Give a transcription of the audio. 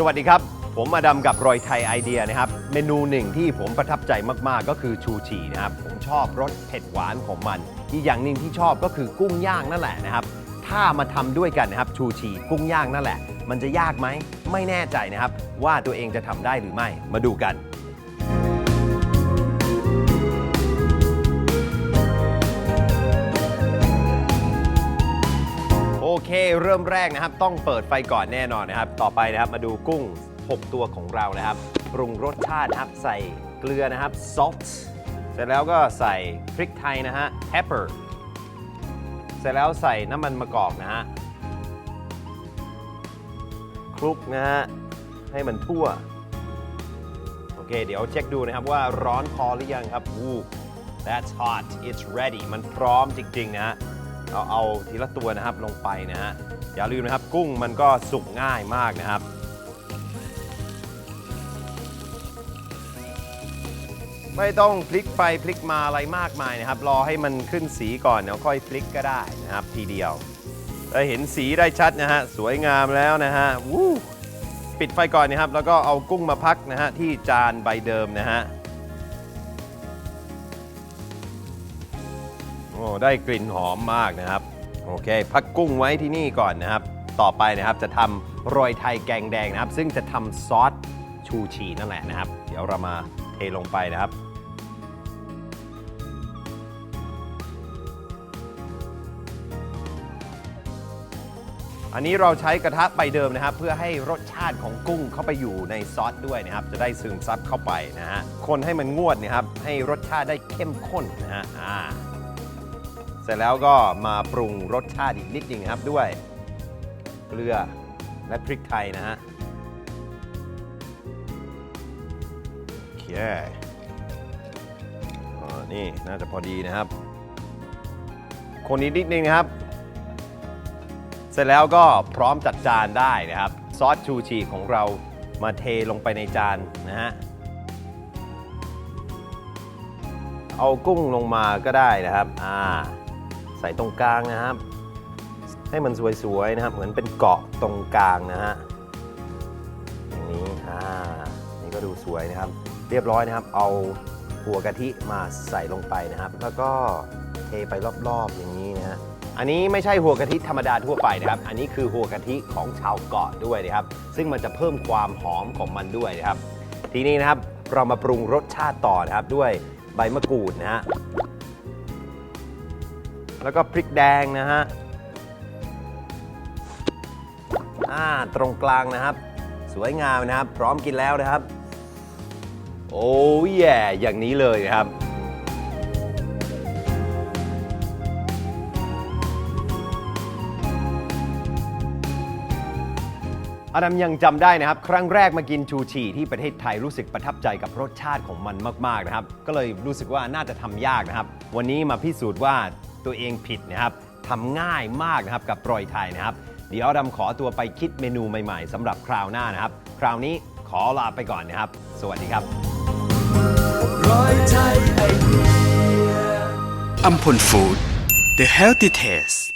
สวัสดีครับ ผมอดัมกับรอยไทยไอเดียนะครับ เมนูหนึ่งที่ผมประทับใจมากๆ ก็คือชูชีนะครับ ผมชอบรสเผ็ดหวานของมัน อีกอย่างหนึ่งที่ชอบก็คือกุ้งย่างนั่นแหละนะครับ ถ้ามาทำด้วยกันนะครับชูชีกุ้งย่างนั่นแหละ มันจะยากไหมไม่แน่ใจนะครับ ว่าตัวเองจะทำได้หรือไม่มาดูกัน เคเริ่มแรกนะครับ ต้องเปิดไฟก่อนแน่นอนนะครับ ต่อไปนะครับมาดูกุ้ง 6 ตัวของเรานะครับ ปรุงรสชาตินะครับ ใส่เกลือนะครับ salt เสร็จแล้วก็ใส่พริกไทยนะฮะ pepper เสร็จแล้วใส่น้ำมันมะกอกนะฮะคลุกนะฮะให้มันทั่ว โอเค เดี๋ยวเช็คดูนะครับว่าร้อนพอหรือยังครับวู that's hot it's ready มันพร้อมจริงๆนะฮะ เอาเอาทีละตัวนะครับลงไปนะฮะอย่าลืมนะครับกุ้งมันก็สุกง่ายมากนะครับ ไม่ต้องพลิกไปพลิกมาอะไรมากมายนะครับ รอให้มันขึ้นสีก่อนแล้วค่อยพลิกก็ได้นะครับ ทีเดียวได้เห็นสีได้ชัดนะฮะสวยงามแล้วนะฮะวู้ปิดไฟก่อนนะครับ แล้วก็เอากุ้งมาพักนะฮะที่จานใบเดิมนะฮะ อ้ได้กลิ่นหอมมากนะครับ โอเค พักกุ้งไว้ที่นี่ก่อนนะครับ ต่อไปนะครับจะทำโรยไทยแกงแดงนะครับ ซึ่งจะทำซอสชูชีนั่นแหละนะครับ เดี๋ยวเรามาเทลงไปนะครับอันนี้เราใช้กระทะใบเดิมนะครับ เพื่อให้รสชาติของกุ้งเข้าไปอยู่ในซอสด้วยนะครับ จะได้ซึมซับเข้าไปนะฮะคนให้มันงวดนะครับ ให้รสชาติได้เข้มข้นนะฮะอ่า สร็จแล้วก็มาปรุงรสชาติอีกนิดหนึงครับด้วยเกลือและพริกไทยนะฮะโอเคอ่านี่น่าจะพอดีนะครับ คนนี้นิดนึงนะครับ เสร็จแล้วก็พร้อมจัดจานได้นะครับ ซอสชูชีของเรามาเทลงไปในจานนะฮะเอากุ้งลงมาก็ได้นะครับ อ่า ใส่ตรงกลางนะครับ ให้มันสวยๆนะครับ เหมือนเป็นเกาะตรงกลางนะฮะอย่างนี้อ่านี่ก็ดูสวยนะครับ เรียบร้อยนะครับ เอาหัวกะทิมาใส่ลงไปนะครับ แล้วก็เทไปรอบๆอย่างนี้นะฮะอันนี้ไม่ใช่หัวกะทิธรรมดาทั่วไปนะครับ อันนี้คือหัวกะทิของชาวเกาะด้วยนะครับ ซึ่งมันจะเพิ่มความหอมของมันด้วยนะครับ ทีนี้นะครับเรามาปรุงรสชาติต่อนะครับด้วยใบมะกรูดนะฮะ แล้วก็พริกแดงนะฮะอ่าตรงกลางนะครับ สวยงามนะครับ พร้อมกินแล้วนะครับ โอ้ยแย่อย่างนี้เลยนะครับอดัมยังจำได้นะครับ ครั้งแรกมากินชูชีที่ประเทศไทยรู้สึกประทับใจกับรสชาติของมันมาก ๆ นะครับ ก็เลยรู้สึกว่าน่าจะทำยากนะครับ วันนี้มาพิสูจน์ว่า ตัวเองผิดนะครับทำง่ายมากนะครับกับรอยไทยนะครับ เดี๋ยวดำขอตัวไปคิดเมนูใหม่ๆสำหรับคราวหน้านะครับ คราวนี้ขอลาไปก่อนนะครับ สวัสดีครับร้อยไทยไอเดียอัมพลฟู้ด The Healthy Taste